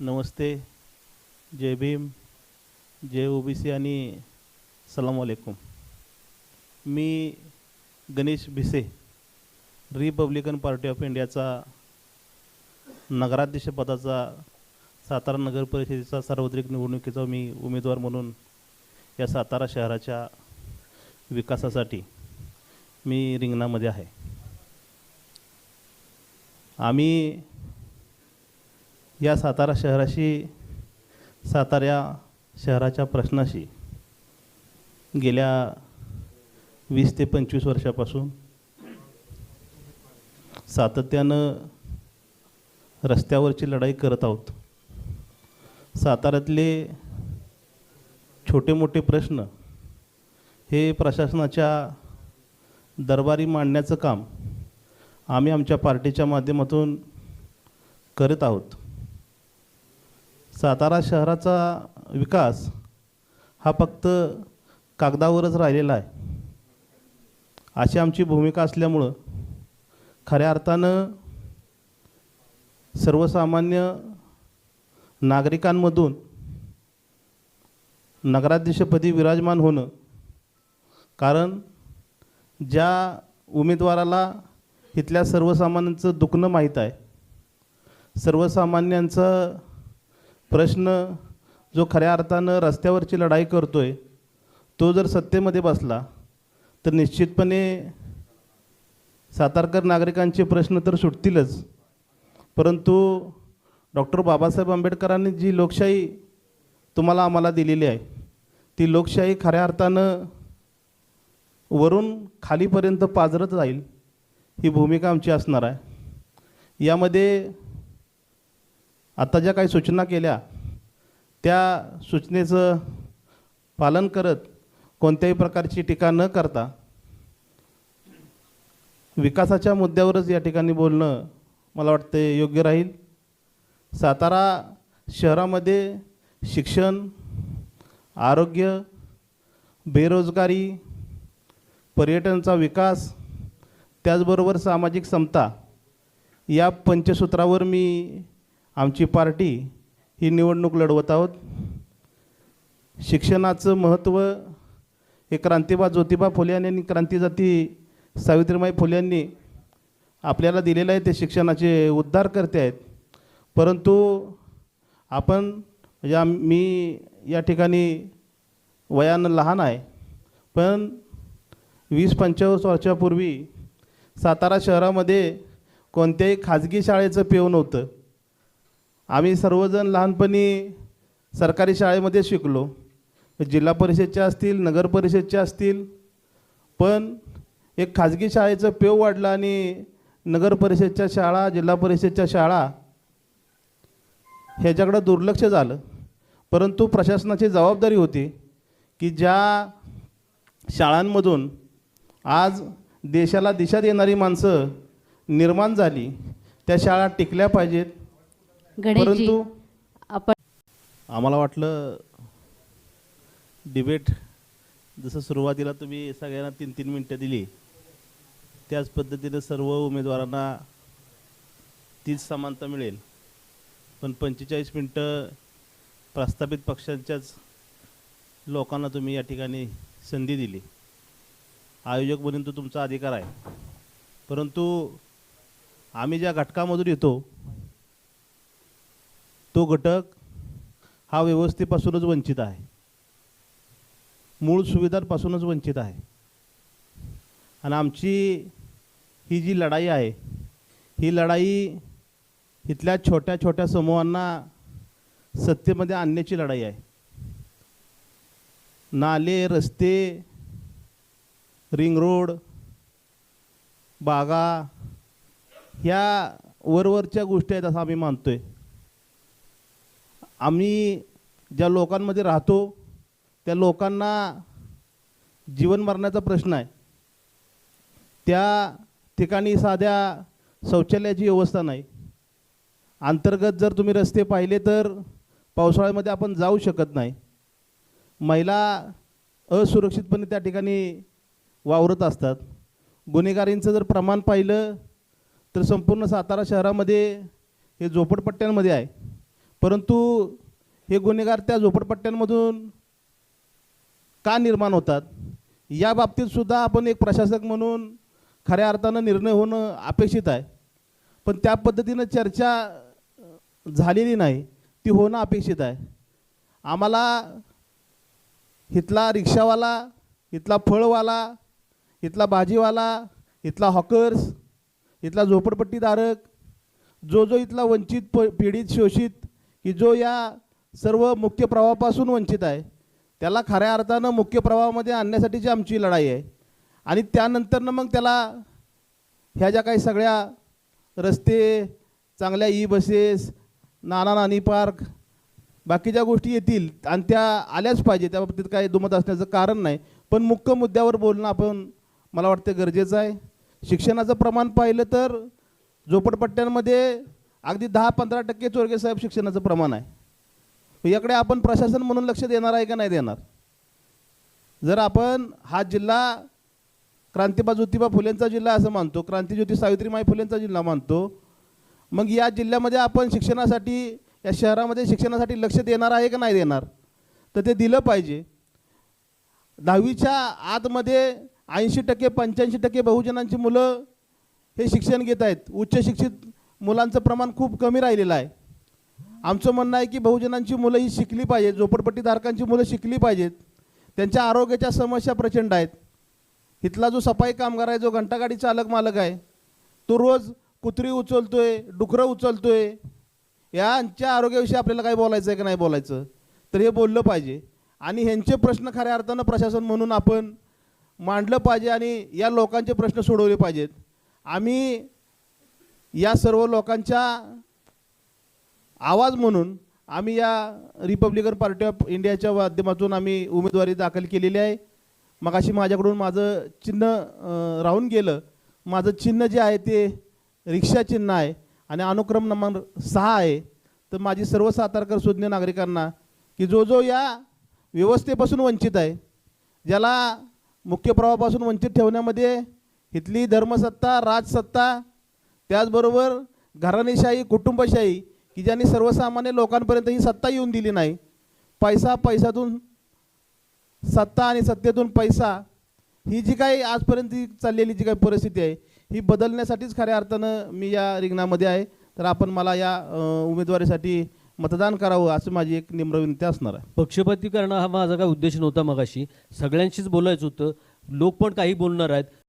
नमस्ते जय भीम जय OBC आणि सलाम वालेकुम मी Ganesh Bhise Republican party of इंडियाचा नगराध्यक्षपदाचा सातारा नगर परिषदेचा सार्वत्रिक निवडणुकीचा मी उमेदवार म्हणून या सातारा शहराच्या विकासासाठी मी रिंगणामध्ये आहे. आम्ही या सातारा शहराशी सातारा शहराच्या प्रश्नाशी गेल्या वीस ते पंचवीस वर्षापासून सातत्यानं रस्त्यावरची लढाई करत आहोत. साताऱ्यातले छोटे मोठे प्रश्न हे प्रशासनाच्या दरबारी मांडण्याचं काम आम्ही आमच्या पार्टीच्या माध्यमातून करत आहोत. सातारा शहराचा विकास हा फक्त कागदावरच राहिलेला आहे. अशी आमची भूमिका असल्यामुळं खऱ्या अर्थानं सर्वसामान्य नागरिकांमधून नगराध्यक्षपदी विराजमान होणं कारण ज्या उमेदवाराला इथल्या सर्वसामान्यांचं दुखणं माहीत आहे सर्वसामान्यांचं प्रश्न जो खऱ्या अर्थानं रस्त्यावरची लढाई करतो आहे तो जर सत्तेमध्ये बसला तर निश्चितपणे सातारकर नागरिकांचे प्रश्न तर सुटतीलच. परंतु डॉक्टर बाबासाहेब आंबेडकरांनी जी लोकशाही तुम्हाला आम्हाला दिलेली आहे ती लोकशाही खऱ्या अर्थानं वरून खालीपर्यंत पाजरत जाईल ही भूमिका आमची असणार आहे. यामध्ये आता ज्या काही सूचना केल्या त्या सूचनेचं पालन करत कोणत्याही प्रकारची टीका न करता विकासाच्या मुद्द्यावरच या ठिकाणी बोलणं मला वाटते योग्य राहील. सातारा शहरामध्ये शिक्षण आरोग्य बेरोजगारी पर्यटनचा विकास त्याचबरोबर सामाजिक समता या पंचसूत्रावर मी आमची पार्टी ही निवडणूक लढवत आहोत. शिक्षणाचं महत्त्व हे क्रांतिबा ज्योतिबा फुले यांनी क्रांतीजाती सावित्रीबाई फुले यांनी आपल्याला दिलेलं आहे ते शिक्षणाचे उद्धार करते आहेत. परंतु आपण या मी या ठिकाणी वयानं लहान आहे पण वीस पंचवीस वर्षापूर्वी सातारा शहरामध्ये कोणत्याही खाजगी शाळेचं पेव नव्हतं. आम्ही सर्वजण लहानपणी सरकारी शाळेमध्ये शिकलो. जिल्हा परिषदच्या असतील नगर परिषदच्या असतील पण एक खाजगी शाळेचं पेव वाढलं आणि नगर परिषदच्या शाळा जिल्हा परिषदच्या शाळा ह्याच्याकडं दुर्लक्ष झालं. परंतु प्रशासनाची जबाबदारी होती की ज्या शाळांमधून आज देशाला दिशा देणारी माणसं निर्माण झाली त्या शाळा टिकल्या पाहिजेत. गणेशजी परंतु आपण आम्हाला वाटलं डिबेट जसं सुरुवातीला तुम्ही सगळ्यांना तीन तीन मिनटं दिली त्याच पद्धतीनं सर्व उमेदवारांना तीच समानता मिळेल. पण पंचेचाळीस मिनटं प्रस्थापित पक्षांच्याच लोकांना तुम्ही या ठिकाणी संधी दिली. आयोजक म्हणून तो तुमचा अधिकार आहे. परंतु आम्ही ज्या घटकामधून येतो तो घटक हा व्यवस्थेपासूनच वंचित आहे. मूळ सुविधांपासूनच वंचित आहे. आणि आमची ही जी लढाई आहे ही लढाई इथल्या छोट्या छोट्या समूहांना सत्तेमध्ये आणण्याची लढाई आहे. नाले रस्ते रिंग रोड बागा ह्या वरवरच्या गोष्टी आहेत असं आम्ही मानतो आहे आम्ही ज्या लोकांमध्ये राहतो त्या लोकांना जीवन मरण्याचा प्रश्न आहे. त्या ठिकाणी साध्या शौचालयाची व्यवस्था नाही. अंतर्गत जर तुम्ही रस्ते पाहिले तर पावसाळ्यामध्ये आपण जाऊ शकत नाही. महिला असुरक्षितपणे त्या ठिकाणी वावरत असतात. गुन्हेगारींचं जर प्रमाण पाहिलं तर संपूर्ण सातारा शहरामध्ये हे झोपडपट्ट्यांमध्ये आहे. परंतु हे गुन्हेगार त्या झोपडपट्ट्यांमधून का निर्माण होतात? या बाबतीत सुद्धा आपण एक प्रशासक म्हणून खऱ्या अर्थानं निर्णय होणं अपेक्षित आहे. पण त्या पद्धतीनं चर्चा झालेली नाही ती होणं अपेक्षित आहे. आम्हाला इथला रिक्षावाला इथला फळवाला इथला भाजीवाला इथला हॉकर्स इथला झोपडपट्टीधारक जो जो इथला वंचित प पीडित शोषित की जो या सर्व मुख्य प्रवाहापासून वंचित आहे त्याला खऱ्या अर्थानं मुख्य प्रवाहामध्ये आणण्यासाठीची आमची लढाई आहे आणि त्यानंतरनं मग त्याला ह्या ज्या काही सगळ्या रस्ते चांगल्या E buses Nana Nani park बाकीच्या गोष्टी येतील आणि त्या आल्याच पाहिजे त्या बाबतीत काही दुमत असण्याचं कारण नाही. पण मुख्य मुद्द्यावर बोलणं आपण मला वाटतं गरजेचं आहे. शिक्षणाचं प्रमाण पाहिलं तर झोपडपट्ट्यांमध्ये अगदी दहा पंधरा टक्के चोरगे साहेब शिक्षणाचं प्रमाण आहे. याकडे आपण प्रशासन म्हणून लक्ष देणार आहे का नाही देणार? जर आपण हा जिल्हा क्रांतिबा ज्योतिबा फुलेंचा जिल्हा असं मानतो क्रांतीज्योती सावित्रीमाई फुलेंचा जिल्हा मानतो मग या जिल्ह्यामध्ये आपण शिक्षणासाठी या शहरामध्ये शिक्षणासाठी लक्ष देणार आहे का नाही देणार? तर ते दिलं पाहिजे. दहावीच्या आतमध्ये ऐंशी टक्के पंच्याऐंशी टक्के बहुजनांची मुलं हे शिक्षण घेत आहेत. उच्च शिक्षित मुलांचं प्रमाण खूप कमी राहिलेलं आहे. आमचं म्हणणं आहे की बहुजनांची मुलं ही शिकली पाहिजेत झोपडपट्टीधारकांची मुलं शिकली पाहिजेत. त्यांच्या आरोग्याच्या समस्या प्रचंड आहेत. इथला जो सफाई कामगार आहे जो घंटागाडी चालक मालक आहे तो रोज कुत्री उचलतो आहे डुकरं उचलतो आहे यांच्या आरोग्याविषयी आपल्याला काय बोलायचं आहे का नाही बोलायचं? तर हे बोललं पाहिजे. आणि ह्यांचे प्रश्न खऱ्या अर्थानं प्रशासन म्हणून आपण मांडलं पाहिजे आणि या लोकांचे प्रश्न सोडवले पाहिजेत. आम्ही या सर्व लोकांच्या आवाज म्हणून आम्ही या रिपब्लिकन पार्टी ऑफ इंडियाच्या माध्यमातून आम्ही उमेदवारी दाखल केलेली आहे. मगाशी माझ्याकडून माझं चिन्ह राहून गेलं. माझं चिन्ह जे आहे ते रिक्षा चिन्ह आहे आणि अनुक्रम नंबर सहा आहे. तर माझी सर्व सातारकर सुज्ञ नागरिकांना की जो जो या व्यवस्थेपासून वंचित आहे ज्याला मुख्य प्रवाहापासून वंचित ठेवण्यामध्ये इथली धर्मसत्ता राजसत्ता त्याचबरोबर घराणेशाही कुटुंबशाही की ज्यांनी सर्वसामान्य लोकांपर्यंत ही सत्ता येऊन दिली नाही. पैसा पैशातून सत्ता आणि सत्तेतून पैसा ही जी काही आजपर्यंत चाललेली जी काही परिस्थिती आहे ही बदलण्यासाठीच खऱ्या अर्थानं मी या रिंगणामध्ये आहे. तर आपण मला या उमेदवारीसाठी मतदान करावं असं माझी एक निम्र विनंती असणार आहे. पक्षपाती करणं हा माझा काय उद्देश नव्हता मगाशी. सगळ्यांशीच बोलायचं होतं. लोक पण काही बोलणार आहेत.